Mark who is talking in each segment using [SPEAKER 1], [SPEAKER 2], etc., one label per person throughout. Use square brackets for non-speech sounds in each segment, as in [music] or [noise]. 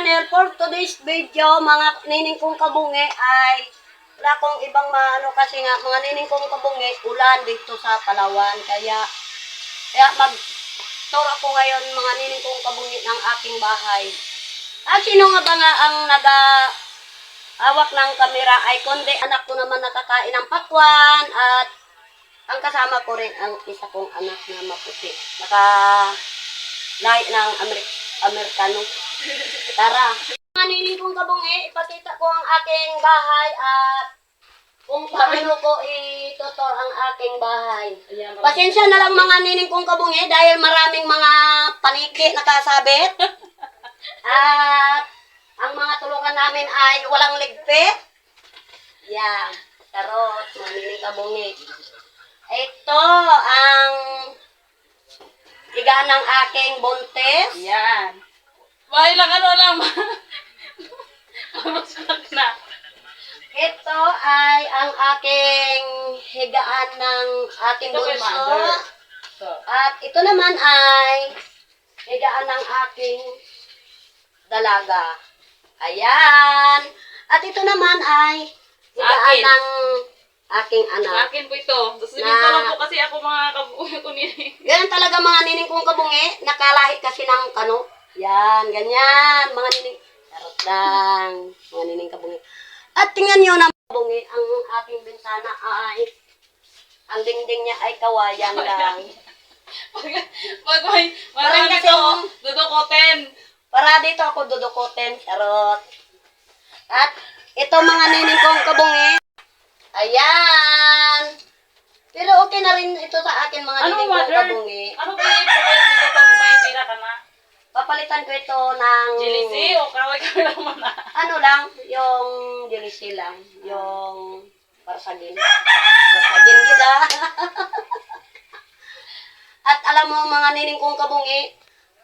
[SPEAKER 1] channel, for today's video, mga nining kong kabungi ay wala kong ibang maano kasi nga mga nining kong kabungi, ulan dito sa Palawan. Kaya, kaya mag tour ako ngayon mga nining kong kabungi ng aking bahay. At sino nga ba nga ang naga hawak ng kamera ay kundi anak ko naman nakakain ng pakwan at ang kasama ko rin ang isa kong anak na maputi. Naka lahi ng Amer- Amerikano. Tara. Mga nining kong kabungi, ipakita ko ang aking bahay at kung paano ko itutor ang aking bahay. Pasensya na lang mga nining kong kabungi dahil maraming mga paniki nakasabit. [laughs] At ang mga tulungan namin ay walang ligpit. Yan. Tarot, mga nining kabungi. Ito ang higaan ng aking buntis.
[SPEAKER 2] Yan. May lang ano lang. [laughs] Na.
[SPEAKER 1] Ito ay ang aking higaan ng aking
[SPEAKER 2] Ito
[SPEAKER 1] bunso.
[SPEAKER 2] mother. So,
[SPEAKER 1] At ito naman ay higaan ng aking dalaga. Ayan. At ito naman ay higaan
[SPEAKER 2] Akin.
[SPEAKER 1] ng aking anak.
[SPEAKER 2] akin po ito. Tapos
[SPEAKER 1] Na-
[SPEAKER 2] lang po kasi ako mga kabuhay ko ni. [laughs]
[SPEAKER 1] Ganyan talaga mga nining kong kabungi. Nakalahi kasi ng kano. Yan, ganyan. Mga nining. Charot lang. Mga nining kabungi. At tingnan nyo na kabungi, ang aking bintana ay ang dingding niya ay kawayan lang.
[SPEAKER 2] Pag, pag may
[SPEAKER 1] Parang
[SPEAKER 2] marami
[SPEAKER 1] kasi
[SPEAKER 2] to,
[SPEAKER 1] yung-
[SPEAKER 2] dudukotin.
[SPEAKER 1] Para dito ako dudukutin. Charot. At ito mga nining kong kabungi. Ayan. Pero okay na rin ito sa akin mga
[SPEAKER 2] Ano,
[SPEAKER 1] nining kong
[SPEAKER 2] mother?
[SPEAKER 1] kabungi.
[SPEAKER 2] Ano ba yung pagkakas dito pag may tira ka na?
[SPEAKER 1] Papalitan ko ito ng...
[SPEAKER 2] Jelisi o kaway-kaway naman na?
[SPEAKER 1] ano lang, yung DLC lang, yung parsagin. Parsagin gida. [laughs] At alam mo mga nining kong kabungi,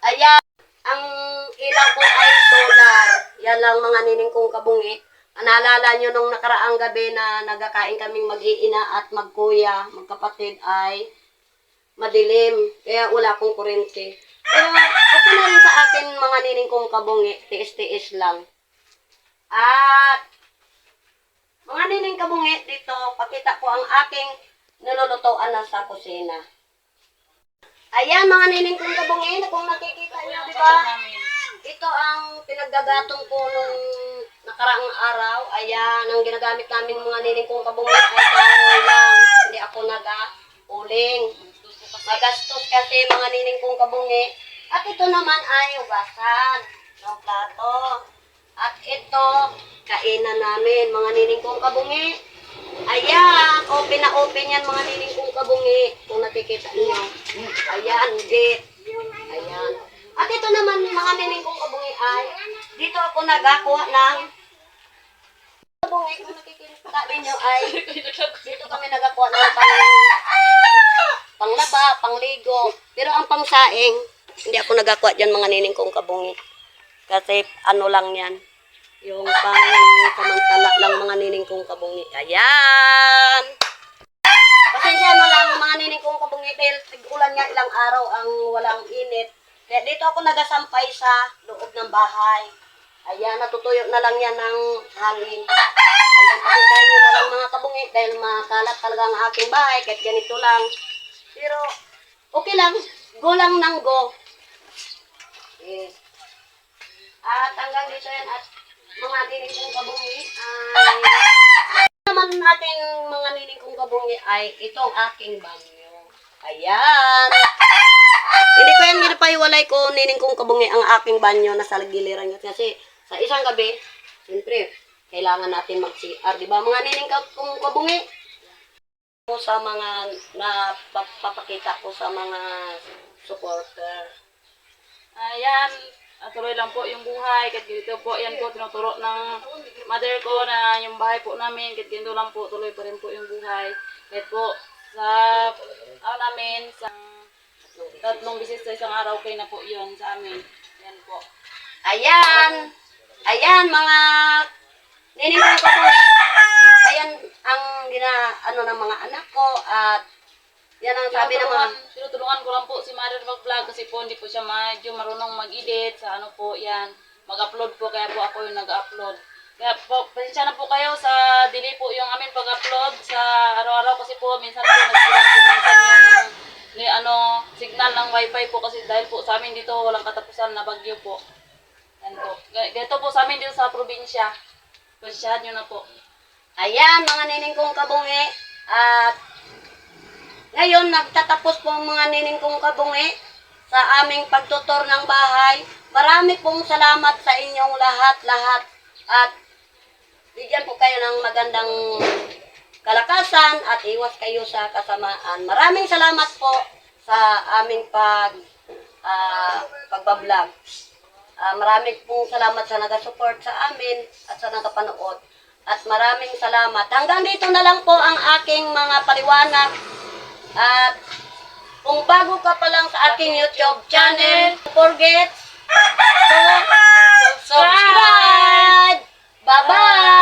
[SPEAKER 1] ayan, ang ilaw ko ay solar. Yan lang mga nining kong kabungi. Naalala nyo nung nakaraang gabi na nagkakain kaming mag-iina at magkuya, magkapatid ay madilim. Kaya wala akong kuryente. Pero okay na rin sa akin mga nining kong kabungi, tiis-tiis lang. At mga nining kabungi dito, pakita ko ang aking nilulutuan na sa kusina. Ayan mga nining kong kabungi, kung nakikita nyo, di ba? Ito ang pinaggagatong ko nung nakaraang araw. Ayan, ang ginagamit namin mga nining kong kabungi ay kahoy lang. Hindi ako naga-uling. Magastos kasi mga nining kong kabungi. At ito naman ay ugasan ng plato. At ito, kainan namin mga nining kong kabungi. Ayan, open na open yan mga nining kong kabungi. Kung nakikita niyo. Ayan, gate. Ayan. At ito naman mga nining kong kabungi ay, dito ako nagakuha ng kabungi kung nakikita ninyo ay, [laughs] dito kami nagakuha ng pang, panglaba, pangligo. Pero ang pangsaing, hindi ako nagakuha dyan mga nining kong kabungi. Kasi ano lang yan. Yung pang samantala lang mga nining kong kabungi. Ayan! Pasensya mo lang mga nining kong kabungi dahil ulan nga ilang araw ang walang init. Kaya dito ako nagasampay sa loob ng bahay. Ayan, natutuyo na lang yan ng hangin. Ayan, pasensyahan nyo na lang mga kabungi dahil makalat talaga ang aking bahay kahit ganito lang. Pero, okay lang. Go lang ng go. Yes. At hanggang dito yan at mga nining kong kabungi ay naman natin mga nining kong kabungi ay itong aking banyo. Ayan. Hindi ko yan ginapaiwalay ko nining kong kabungi ang aking banyo na sa giliran niya. Kasi sa isang gabi, siyempre, kailangan natin mag-CR. Di ba mga nining kong kabungi? Po sa mga napapakita ko sa mga supporter.
[SPEAKER 2] Ayan, at tuloy lang po yung buhay. Kahit ganito po, yan po, tinuturo ng mother ko na yung bahay po namin. Kahit ganito lang po, tuloy pa rin po yung buhay. Kahit po, sa, ano namin, sa tatlong bisis sa isang araw, okay na po yun sa amin. Yan po.
[SPEAKER 1] Ayan. Ayan, mga nining kong kabungi. Ayan ang gina, ano ng mga anak ko at yan ang sabi ng mga
[SPEAKER 2] Tinutulungan- ko lang po si mother mag-vlog kasi po hindi po siya medyo marunong mag-edit sa ano po yan. mag-upload po kaya po ako yung nag-upload. Kaya po, pasensya na po kayo sa delay po yung amin pag-upload sa araw-araw kasi po minsan po nagsira po minsan yung ni ano signal ng wifi po kasi dahil po sa amin dito walang katapusan na bagyo po. Yan po. Ganito po sa amin dito sa probinsya. Pasensyahan nyo na po.
[SPEAKER 1] Ayan, mga nining kong kabungi. At ngayon, nagtatapos po mga nining kong kabungi sa aming pagtutor ng bahay. Marami pong salamat sa inyong lahat-lahat. At bigyan po kayo ng magandang kalakasan at iwas kayo sa kasamaan. Maraming salamat po sa aming pag ah, pagbablog. Uh, maraming pong salamat sa nagasupport sa amin at sa nagapanood. At maraming salamat. Hanggang dito na lang po ang aking mga paliwanag. At kung bago ka pa lang sa aking YouTube channel, don't forget to subscribe. Bye-bye!